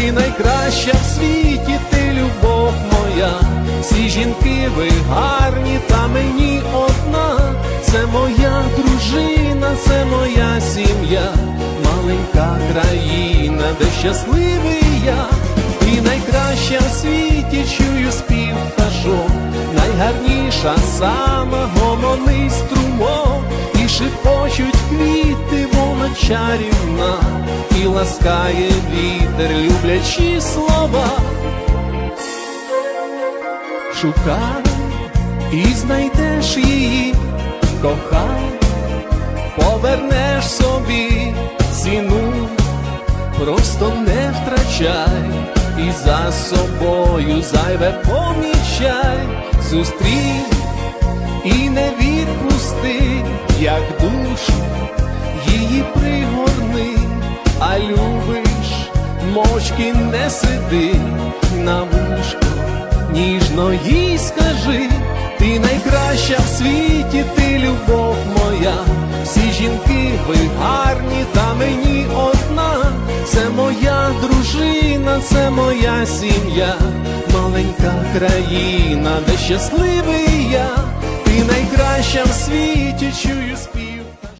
ти найкраща в світі, ти любов моя. Всі жінки ви гарні, та мені одна. Це моя дружина, це моя сім'я, маленька країна, де щасливий я. Ти найкраща в світі, чую спів пташок, найгарніша сама гомоний струмок, і шипочуть квіти, вона чарівна, ласкає вітер, люблячі слова. Шукай і знайдеш її, кохай, повернеш собі ціну, просто не втрачай і за собою зайве помічай, зустрій і не мовчки не сиди на вушко, ніжно їй скажи, ти найкраща в світі, ти любов моя, всі жінки ви гарні, та мені одна, це моя дружина, це моя сім'я, маленька країна, де щасливий я, ти найкраща в світі, чую спів.